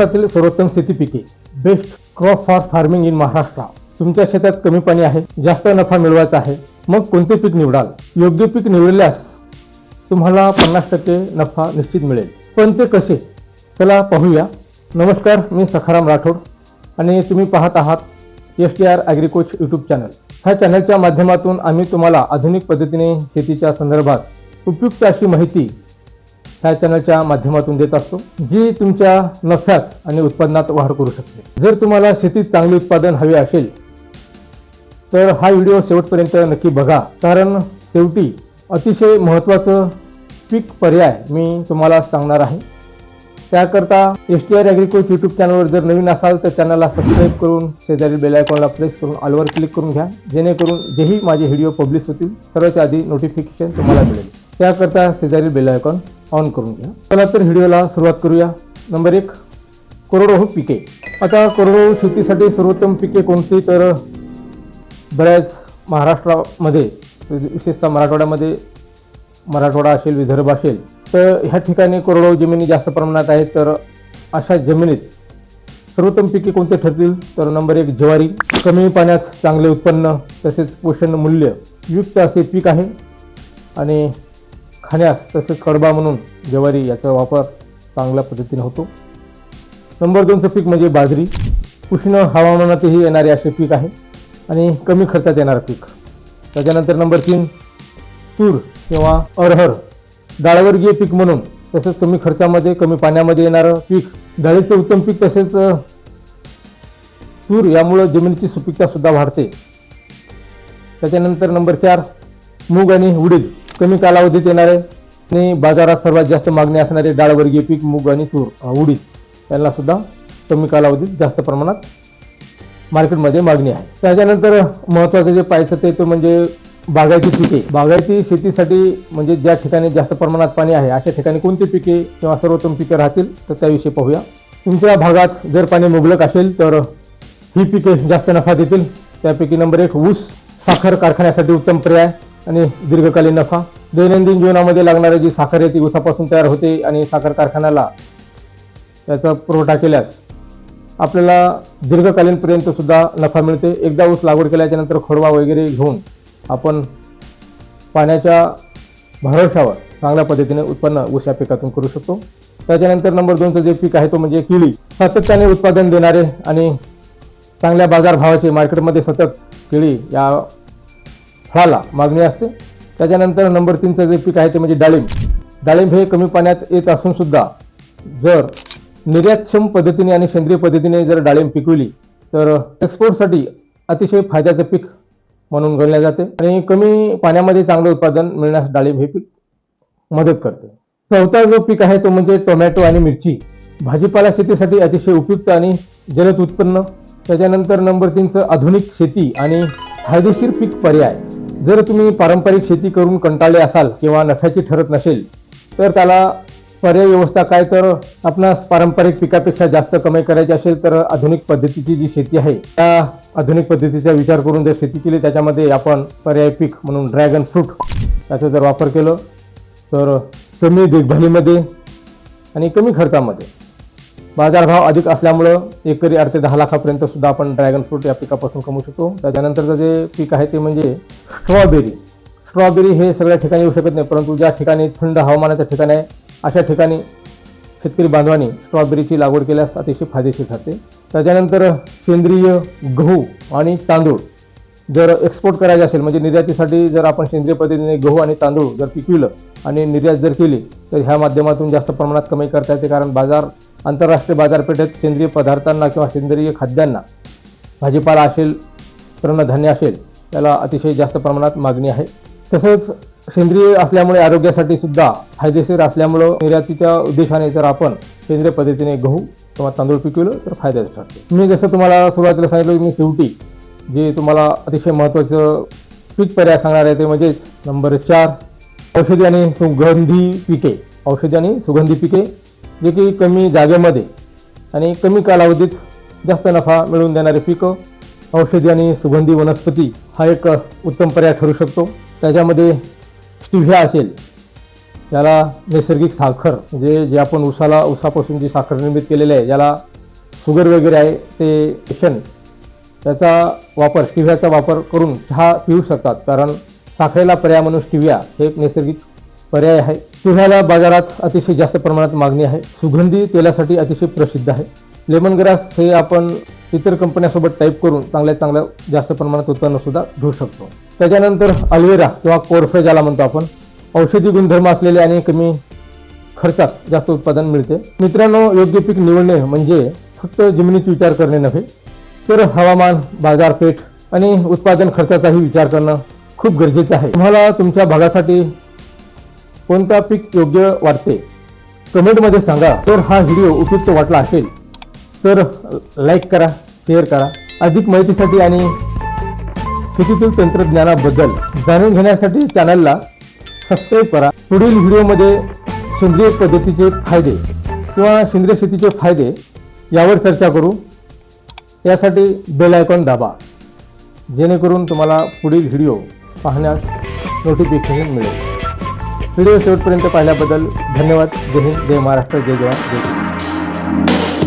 महाराष्ट्रातील सर्वोत्तम शेती पिके best crop for farming in Maharashtra. तुमच्या शेतात कमी पाणी आहे जास्त नफा मिळवायचा आहे मग कोणते पीक निवडाल? योग्य पीक निवडल्यास तुम्हाला पन्नास टक्के नफा निश्चित मिळेल. पण ते कसे? चला पाहूया. नमस्कार मी सखाराम राठोड आणि तुम्ही पाहत आहात एस टी आर ॲग्रिकोच यूट्यूब चॅनल ह्या चॅनलच्या माध्यमातून आम्ही तुम्हाला आधुनिक पद्धतीने शेतीच्या संदर्भात उपयुक्त अशी माहिती ह्या चॅनलच्या माध्यमातून देत असतो जी तुमच्या नफ्यात आणि उत्पन्नात वाढ करू शकते. जर तुम्हाला शेतीत चांगले उत्पादन हवे असेल तर हा व्हिडिओ शेवटपर्यंत नक्की बघा. कारण शेवटी अतिशय महत्त्वाचं पीक पर्याय मी तुम्हाला सांगणार आहे. त्याकरता एस टी आर ॲग्रिकोच यूट्यूब चॅनलवर जर नवीन असाल तर चॅनलला सबस्क्राईब करून शेजारी बेल आयकॉनला प्रेस करून ऑलवर क्लिक करून घ्या. जेणेकरून जेही माझे व्हिडिओ पब्लिश होतील सर्वाच्या आधी नोटिफिकेशन तुम्हाला मिळेल. त्याकरता शेजारी बेल आयकॉन ऑन करून घ्या. चला तर व्हिडिओला सुरुवात करूया. नंबर एक कोरडवाहू पिके. आता कोरडवाहू शेतीसाठी सर्वोत्तम पिके कोणती? तर बऱ्याच महाराष्ट्रामध्ये विशेषतः मराठवाड्यामध्ये मराठवाडा असेल विदर्भ असेल तर ह्या ठिकाणी कोरडवाहू जमिनी जास्त प्रमाणात आहेत. तर अशा जमिनीत सर्वोत्तम पिके कोणते ठरतील? तर नंबर एक ज्वारी. कमी पाण्यात चांगले उत्पन्न तसेच पोषण मूल्य युक्त असे पीक आहे. आणि खाण्यास तसेच कडबा म्हणून ज्वारी याचा वापर चांगल्या पद्धतीने होतो. नंबर दोनचं पीक म्हणजे बाजरी. उष्ण हवामानातही येणारे असे पीक आहे आणि कमी खर्चात येणारं पीक. त्याच्यानंतर नंबर तीन तूर किंवा अरहर. डाळवर्गीय पीक म्हणून तसेच कमी खर्चामध्ये कमी पाण्यामध्ये येणारं पीक. डाळीचं उत्तम पीक तसेच तूर यामुळं जमिनीची सुपीकता सुद्धा वाढते. त्याच्यानंतर नंबर चार मूग आणि उडीद. कमी कालावधीत येणारे आणि बाजारात सर्वात जास्त मागणी असणारे डाळवर्गीय पीक मूग आणि तूर उडीद यांना सुद्धा कमी कालावधीत जास्त प्रमाणात मार्केटमध्ये मागणी आहे. त्याच्यानंतर महत्त्वाचं जे पाहायचं ते तो म्हणजे बागायती पिके. बागायती शेतीसाठी म्हणजे ज्या ठिकाणी जास्त प्रमाणात पाणी आहे अशा ठिकाणी कोणती पिके किंवा सर्वोत्तम पिके राहतील तर त्याविषयी पाहूया. तुमच्या भागात जर पाणी मुबलक असेल तर ही पिके जास्त नफा देतील. त्यापैकी नंबर एक ऊस साखर कारखान्यासाठी उत्तम पर्याय आणि दीर्घकालीन नफा. दैनंदिन जीवनामध्ये लागणारी जी साखर आहे ती उसापासून तयार होते आणि साखर कारखान्याला त्याचा पुरवठा केल्यास आपल्याला दीर्घकालीनपर्यंत सुद्धा नफा मिळते. एकदा ऊस लागवड केल्याच्यानंतर खोडवा वगैरे घेऊन आपण पाण्याच्या भरोशावर चांगल्या पद्धतीने उत्पन्न ऊस या पिकातून करू शकतो. त्याच्यानंतर नंबर दोनचं जे पीक आहे तो म्हणजे केळी. सातत्याने उत्पादन देणारे आणि चांगल्या बाजारभावाचे मार्केटमध्ये सतत केळी या फळाला मागणी असते. त्याच्यानंतर नंबर तीनचं जे पीक आहे ते म्हणजे डाळिंब. डाळिंब हे कमी पाण्यात येत असून सुद्धा जर निर्यातक्षम पद्धतीने आणि सेंद्रिय पद्धतीने जर डाळिंब पिकवली तर एक्सपोर्टसाठी अतिशय फायद्याचं पीक म्हणून गणले जाते. आणि कमी पाण्यामध्ये चांगलं उत्पादन मिळण्यास डाळिंब हे पीक मदत करते. चौथा जो पीक आहे तो म्हणजे टोमॅटो आणि मिरची. भाजीपाला शेतीसाठी अतिशय उपयुक्त आणि जलद उत्पन्न. त्याच्यानंतर नंबर तीनचं आधुनिक शेती आणि फायदेशीर पीक पर्याय. जर तुम्ही पारंपरिक शेती करून कंटाळले असाल किंवा नफ्याची ठरत नसेल तर त्याला पर्याय व्यवस्था काय? तर आपणास पारंपरिक पिकापेक्षा जास्त कमाई करायची असेल तर आधुनिक पद्धतीची जी शेती आहे त्या आधुनिक पद्धतीचा विचार करून जर शेती केली त्याच्यामध्ये आपण पर्याय पीक म्हणून ड्रॅगन फ्रूट याचा जर वापर केलं तर कमी देखभालीमध्ये आणि कमी खर्चामध्ये. बाजारभाव अधिक असल्यामुळं एकरी आठ ते दहा लाखापर्यंत सुद्धा आपण ड्रॅगन फ्रूट या पिकापासून कमवू शकतो. त्याच्यानंतरचं जे पीक आहे ते म्हणजे स्ट्रॉबेरी स्ट्रॉबेरी हे सगळ्या ठिकाणी येऊ शकत नाही परंतु ज्या ठिकाणी थंड हवामानाचं ठिकाण आहे अशा ठिकाणी शेतकरी बांधवांनी स्ट्रॉबेरीची लागवड केल्यास अतिशय फायदेशीर ठरते. त्याच्यानंतर सेंद्रिय गहू आणि तांदूळ जर एक्सपोर्ट करायचे असेल म्हणजे निर्यातीसाठी जर आपण सेंद्रिय पद्धतीने गहू आणि तांदूळ जर पिकविलं आणि निर्यात जर केली तर ह्या माध्यमातून जास्त प्रमाणात कमाई करता येते कारण बाजार आंतरराष्ट्रीय बाजारपेठेत सेंद्रिय पदार्थांना किंवा सेंद्रिय खाद्यांना भाजीपाला असेल तृणधान्य असेल त्याला अतिशय जास्त प्रमाणात मागणी आहे. तसंच सेंद्रिय असल्यामुळे आरोग्यासाठी सुद्धा फायदेशीर असल्यामुळं निर्यातीच्या उद्देशाने जर आपण सेंद्रिय पद्धतीने गहू किंवा तांदूळ पिकवलं तर फायद्याचं ठरते. मी जसं तुम्हाला सुरुवातीला सांगितलं की मी शेवटी जे तुम्हाला अतिशय महत्त्वाचं पीक पर्याय सांगणार आहे ते म्हणजेच नंबर चार औषधी आणि सुगंधी पिके. औषधी आणि सुगंधी पिके जे की कमी जागेमध्ये आणि कमी कालावधीत जास्त नफा मिळवून देणारे पिकं औषधी आणि सुगंधी वनस्पती हा एक उत्तम पर्याय ठरू शकतो. त्याच्यामध्ये स्टिव्हिया असेल याला नैसर्गिक साखर म्हणजे जे आपण उसाला उसापासून जी साखर निर्मित केलेली आहे ज्याला शुगर वगैरे आहे ते पेशंट त्याचा वापर स्टिव्ह्याचा वापर करून चहा पिऊ शकतात. कारण साखरेला पर्याय म्हणून स्टिव्हिया हे एक नैसर्गिक पर्याय आहे. स्टिव्हियाला बाजारात अतिशय जास्त प्रमाणात मागणी आहे. सुगंधी तेलासाठी अतिशय प्रसिद्ध आहे. लेमन ग्रास हे आपण इतर कंपन्यासोबत टाईप करून चांगल्या चांगल्या जास्त प्रमाणात उत्पन्न सुद्धा घेऊ शकतो. त्याच्यानंतर अल्वेरा किंवा कोरफे ज्याला म्हणतो आपण औषधी गुणधर्म असलेले आणि कमी खर्चात जास्त उत्पादन मिळते. मित्रांनो योग्य पीक निवडणे म्हणजे फक्त जमिनीचा विचार करणे नव्हे तर हवामान बाजारपेठ आणि उत्पादन खर्चाचाही विचार करणं खूप गरजेचं आहे. तुम्हाला तुमच्या भागासाठी कोणता पीक योग्य वाटते कमेंटमध्ये सांगा. तर हा व्हिडिओ उपयुक्त वाटला असेल तर लाईक करा शेअर करा. अधिक माहितीसाठी आणि शेतीतील तंत्रज्ञानाबद्दल जाणून घेण्यासाठी चॅनलला सबस्क्राईब करा. पुढील व्हिडिओमध्ये सेंद्रिय पद्धतीचे फायदे किंवा सेंद्रिय शेतीचे फायदे यावर चर्चा करू. त्यासाठी बेल आयकॉन दाबा. जेणेकरून तुम्हाला पुढील व्हिडिओ पाहण्यास नोटिफिकेशन मिळेल. व्हिडिओ शेवटपर्यंत पाहिल्याबद्दल धन्यवाद. जय हिंद जय महाराष्ट्र जय जवान जय